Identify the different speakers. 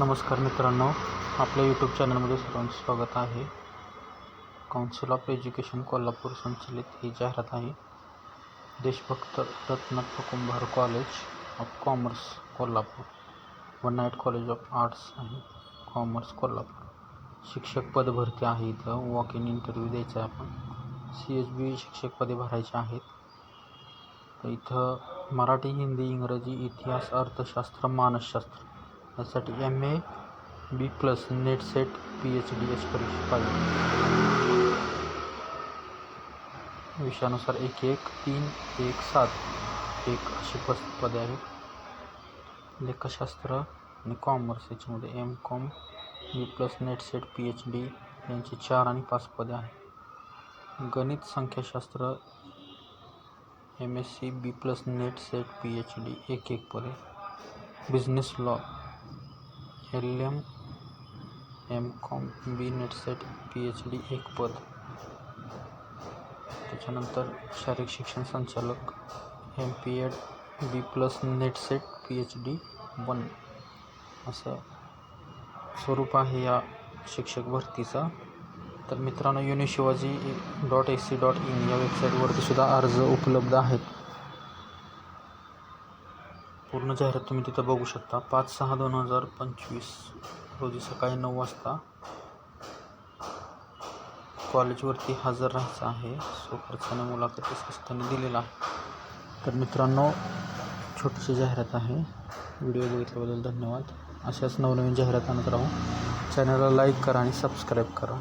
Speaker 1: नमस्कार मित्रांनो आपल्या यूट्यूब चॅनलमध्ये सर्वांचं स्वागत आहे. काउन्सिल ऑफ एज्युकेशन कोल्हापूर संचलित ही जाहिरात आहे. Deshbhakt Ratnath Kumbhar college of commerce Kolhapur. व नाईट कॉलेज ऑफ आर्ट्स आहे कॉमर्स कोल्हापूर. शिक्षक पद भरती आहे इथं. वॉक इन इंटरव्ह्यू द्यायचा आहे आपण. सी एच बी शिक्षक पदे भरायचे आहेत. तर इथं मराठी हिंदी इंग्रजी इतिहास अर्थशास्त्र मानसशास्त्र यासाठी M A B plus NET SET P H D H परीक्षा पाहिजे विषयानुसार एक एक तीन एक सात. एक अशी पस पदे आहेत. लेखशास्त्र आणि कॉमर्स याच्यामध्ये M com B plus NET SET P H D यांची चार आणि पाच पदे आहेत. गणित संख्याशास्त्र M S C B plus NET SET P H D एक एक पदे. Business law L M M com B NET SET P H D एक पद. त्याच्यानंतर शारीरिक शिक्षण संचालक M P ed B plus NET SET P H D one असं स्वरूप आहे या शिक्षक भरतीचा. तर मित्रांनो युनिशिवाजी dot A C dot in या वेबसाईटवरती सुद्धा अर्ज उपलब्ध आहेत. पूर्ण जाहिरात तुम्ही तिथं बघू शकता. पाच सहा दोन हजार पंचवीस रोजी सकाळी नऊ वाजता कॉलेजवरती हजर राहायचं आहे. सो खर्चाने मुलाखतीस स्वस्थाने दिलेला आहे. तर मित्रांनो छोटीशी जाहिरात आहे. व्हिडिओ बघितल्याबद्दल धन्यवाद. अशाच नवनवीन जाहिरात आणत राहू चॅनलला लाईक करा आणि सबस्क्राईब करा.